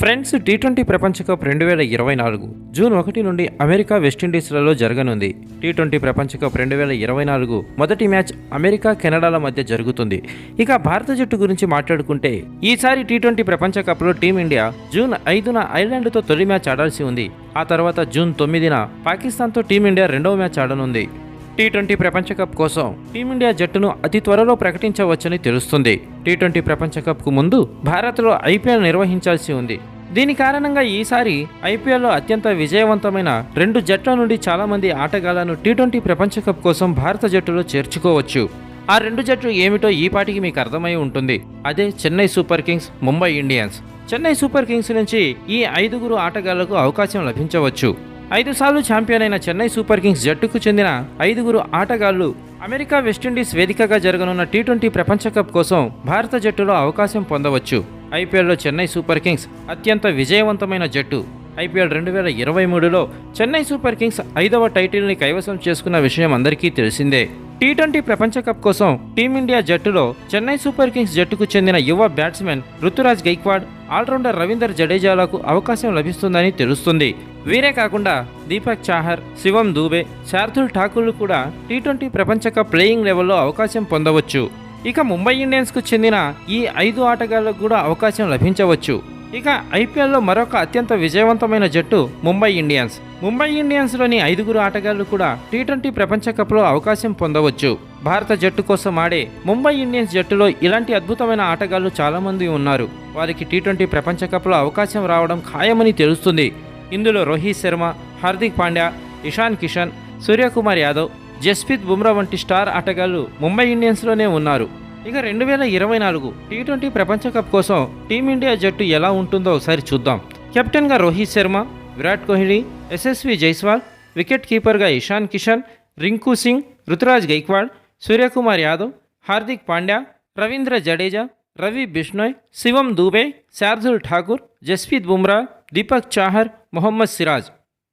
Friends T twenty ప్రపంచ cup రెండు వేల ఇరవై నాలుగు జూన్ ఒకటి నుండి అమెరికా వెస్టిండీస్లలో జరగనుంది. టీ ట్వంటీ ప్రపంచ కప్ రెండు వేల ఇరవై నాలుగు మొదటి మ్యాచ్ అమెరికా కెనడాల మధ్య జరుగుతుంది. ఇక భారత జట్టు గురించి మాట్లాడుకుంటే ఈసారి టీ ట్వంటీ ప్రపంచ కప్లో టీమిండియా జూన్ ఐదున ఐర్లాండ్తో తొలి మ్యాచ్ ఆడాల్సి ఉంది. ఆ తర్వాత జూన్ తొమ్మిదిన పాకిస్తాన్తో టీమిండియా రెండవ మ్యాచ్ ఆడనుంది. టీ ట్వంటీ ప్రపంచ కప్ కోసం టీమిండియా జట్టును అతి త్వరలో ప్రకటించవచ్చని తెలుస్తుంది. టీ ట్వంటీ ప్రపంచ కప్కు ముందు భారత్లో ఐపీఎల్ నిర్వహించాల్సి ఉంది. దీని కారణంగా ఈసారి ఐపీఎల్లో అత్యంత విజయవంతమైన రెండు జట్ల నుండి చాలామంది ఆటగాళ్ళను టీ ట్వంటీ ప్రపంచ కప్ కోసం భారత జట్టులో చేర్చుకోవచ్చు. ఆ రెండు జట్లు ఏమిటో ఈ పాటికి మీకు అర్థమై ఉంటుంది. అదే Chennai super kings Mumbai Indians. Chennai super kings నుంచి ఈ ఐదుగురు ఆటగాళ్ళకు అవకాశం లభించవచ్చు. ఐదు సార్లు ఛాంపియన్ అయిన చెన్నై సూపర్ కింగ్స్ జట్టుకు చెందిన ఐదుగురు ఆటగాళ్ళు అమెరికా వెస్టిండీస్ వేదికగా జరగనున్న టీ ట్వంటీ ప్రపంచ కప్ కోసం భారత జట్టులో అవకాశం పొందవచ్చు. ఐపీఎల్లో చెన్నై సూపర్ కింగ్స్ అత్యంత విజయవంతమైన జట్టు. ఐపీఎల్ రెండు వేల ఇరవై మూడులో చెన్నై సూపర్ కింగ్స్ ఐదవ టైటిల్ని కైవసం చేసుకున్న విషయం అందరికీ తెలిసిందే. టీ ట్వంటీ ప్రపంచ కప్ కోసం టీమిండియా జట్టులో చెన్నై సూపర్ కింగ్స్ జట్టుకు చెందిన యువ బ్యాట్స్మెన్ ఋతురాజ్ గైక్వాడ్ ఆల్రౌండర్ రవీందర్ జడేజాలకు అవకాశం లభిస్తుందని తెలుస్తుంది. వీరే కాకుండా దీపక్ చాహర్ శివం దూబే శార్దుల్ ఠాకూర్లు కూడా టీ ట్వంటీ ప్రపంచ కప్ ప్లేయింగ్ లెవెల్లో అవకాశం పొందవచ్చు. ఇక ముంబై ఇండియన్స్కు చెందిన ఈ ఐదు ఆటగాళ్ళకు కూడా అవకాశం లభించవచ్చు. ఇక ఐపీఎల్లో మరొక అత్యంత విజయవంతమైన జట్టు ముంబై ఇండియన్స్. ముంబై ఇండియన్స్లోని ఐదుగురు ఆటగాళ్ళు కూడా టీ ట్వంటీ ప్రపంచ కప్లో అవకాశం పొందవచ్చు. భారత జట్టు కోసం ఆడే ముంబై ఇండియన్స్ జట్టులో ఇలాంటి అద్భుతమైన ఆటగాళ్ళు చాలామంది ఉన్నారు. వారికి టీ ట్వంటీ ప్రపంచ కప్లో అవకాశం రావడం ఖాయమని తెలుస్తుంది. ఇందులో రోహిత్ శర్మ హార్దిక్ పాండ్యా ఇషాన్ కిషన్ సూర్యకుమార్ యాదవ్ జస్ప్రీత్ బుమ్రా వంటి స్టార్ ఆటగాళ్ళు ముంబై ఇండియన్స్లోనే ఉన్నారు. ఇక రెండు వేల ఇరవై నాలుగు టీ ట్వంటీ ప్రపంచ కప్ కోసం టీమిండియా జట్టు ఎలా ఉంటుందో ఒకసారి చూద్దాం. కెప్టెన్గా Rohit Sharma Virat Kohli Yashasvi Jaiswal wicket కీపర్గా Ishan Kishan Rinku Singh Ruturaj Gaikwad Suryakumar Yadav Hardik Pandya Ravindra Jadeja Ravi Bishnoi Shivam Dube Shardul Thakur Jasprit Bumrah Deepak Chahar Mohammed Siraj.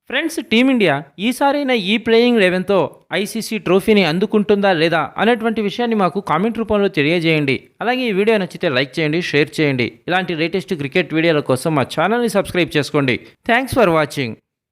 Friends team India ఈసారైనా ఈ ప్లేయింగ్ లెవెన్తో ఐసీసీ ట్రోఫీని అందుకుంటుందా లేదా అనేటువంటి విషయాన్ని మాకు కామెంట్ రూపంలో తెలియజేయండి. అలాగే ఈ వీడియో నచ్చితే లైక్ చేయండి షేర్ చేయండి. ఇలాంటి లేటెస్ట్ క్రికెట్ వీడియోల కోసం మా ఛానల్ని సబ్స్క్రైబ్ చేసుకోండి. Thanks for watching.